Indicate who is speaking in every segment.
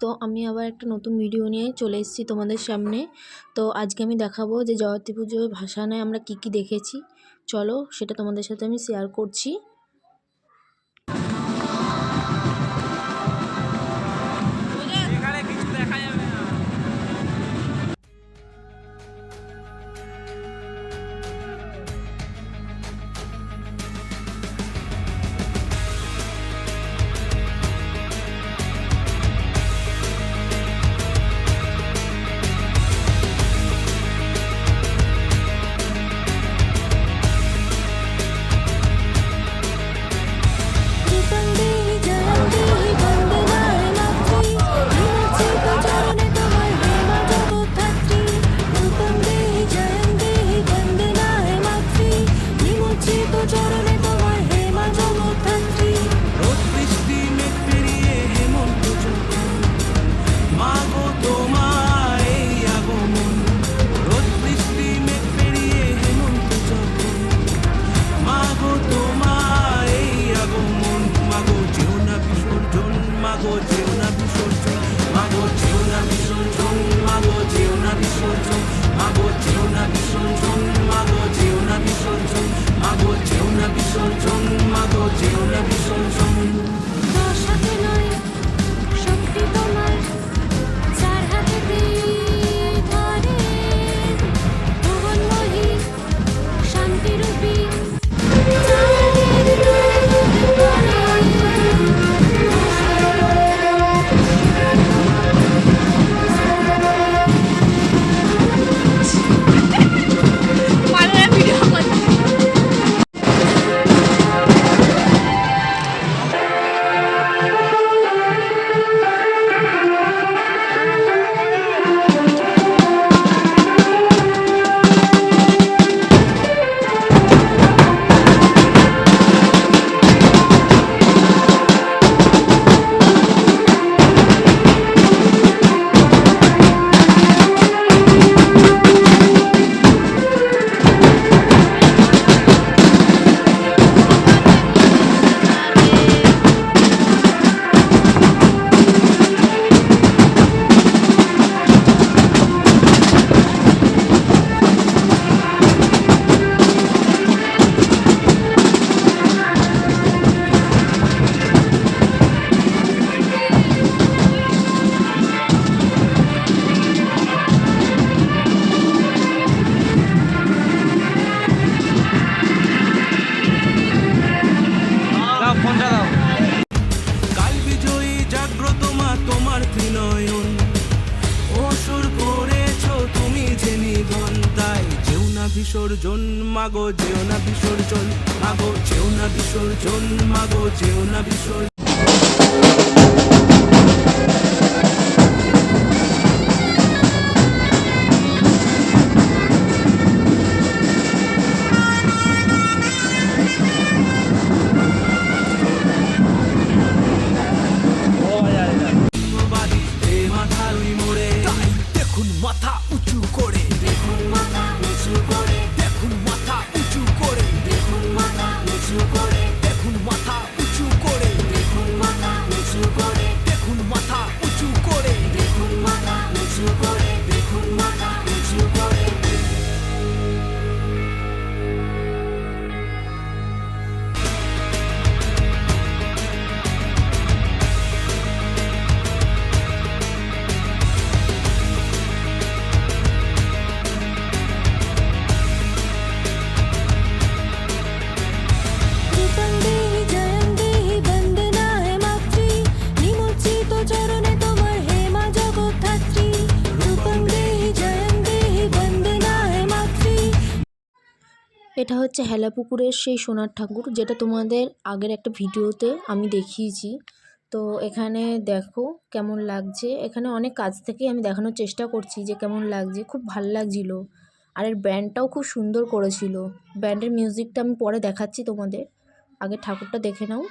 Speaker 1: তো আমি আবার একটা নতুন ভিডিও নিয়ে চলে এসেছি তোমাদের সামনে। তো আজকে আমি দেখাবো যে জগতী পুজোয় ভাসানে আমরা কি কি দেখেছি। চলো সেটা তোমাদের সাথে আমি শেয়ার করছি।
Speaker 2: ঝুন মাগো, যেও না ভীষণ ঝুন মাগো, যেও না ভীষণ ঝুন মাগো, যেও না ভীষণ ঝুন মাগো, যেও না ভীষণ মাগো, যেও না ভীষণ মাগো, যেও না ভীষণ বিসর্জন মাগো যেও না বিসর্জন। মাগো যেও না বিসর্জন মাগো যেও না বিসর্জন।
Speaker 1: এটা হচ্ছে হেলাপুকুরের সেই সোনার ঠাকুর, যেটা তোমাদের আগের একটা ভিডিওতে আমি দেখিয়েছি। তো এখানে দেখো কেমন লাগছে। এখানে অনেক কাজ থেকে আমি দেখানোর চেষ্টা করছি যে কেমন লাগছে, খুব ভালো লাগছিল। আর এর ব্যান্ডটাও খুব সুন্দর করেছিল। ব্যান্ডের মিউজিকটা আমি পরে দেখাচ্ছি তোমাদের। আগে ঠাকুরটা দেখে নাও।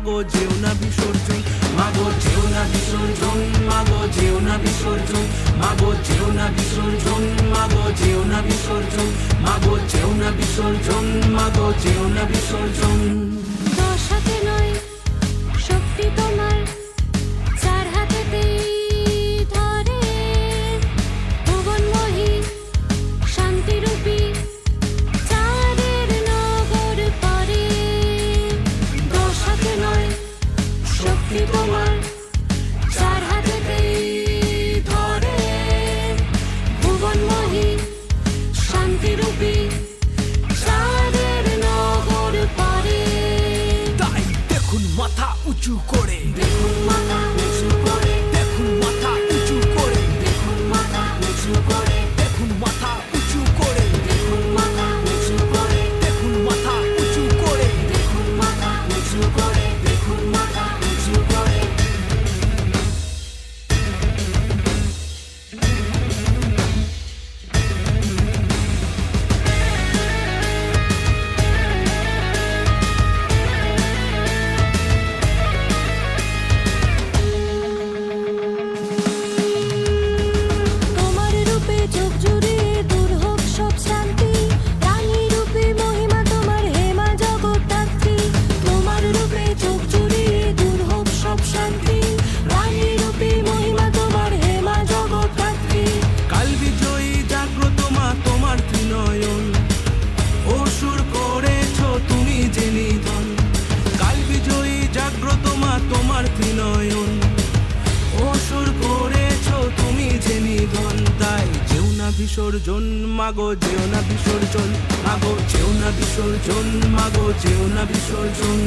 Speaker 2: মাগো, যেও না বিসর্জন। মাগো, যেও না বিসর্জন। মাগো, যেও না বিসর্জন। মাগো, যেও না বিসর্জন। মাগো, যেও না বিসর্জন। মাগো, যেও না বিসর্জন। মাগো, যেও না বিসর্জন। o. বিসর্জন মাগো যেও না বিসর্জন। মাগো যেও না বিসর্জন মাগো যেও না বিসর্জন।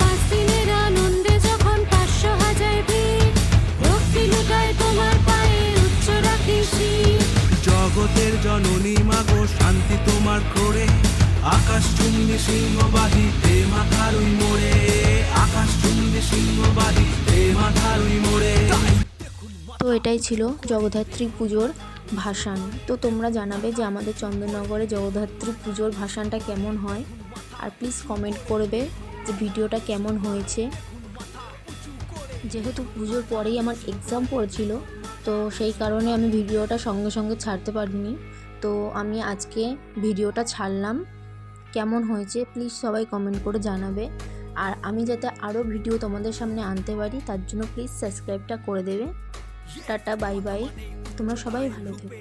Speaker 3: পাঁচ দিনের আনন্দে যখন পাঁচশো হাজার ভিড় ভক্তি লুকায় তোমার পায়ে উচ্চ রাখি
Speaker 2: জগতের জননী মাগো শান্তি তোমার করে আকাশ চুম্বি সিংহবাদী তে মাথারুই মোড়ে। আকাশ চুম্বি সিংহবাদী তে মাথারুই মোড়ে।
Speaker 1: তো এটাই ছিল জগদ্ধাত্রী পুজোর ভাসান তো তোমরা জানাবে যে আমাদের চন্দননগরে জগদ্ধাত্রী পুজোর ভাসানটা কেমন হয়। আর প্লিজ কমেন্ট করবে যে ভিডিওটা কেমন হয়েছে। যেহেতু পুজোর পরেই আমার এক্সাম পড়েছিল, তো সেই কারণে আমি ভিডিওটা সঙ্গে সঙ্গে ছাড়তে পারিনি। তো আমি আজকে ভিডিওটা ছাড়লাম। কেমন হয়েছে প্লিজ সবাই কমেন্ট করে জানাবে। আর আমি যাতে আরও ভিডিও তোমাদের সামনে আনতে পারি, তার জন্য প্লিজ সাবস্ক্রাইবটা করে দেবে। Tata bye bye. তোমরা সবাই ভালো থেকো।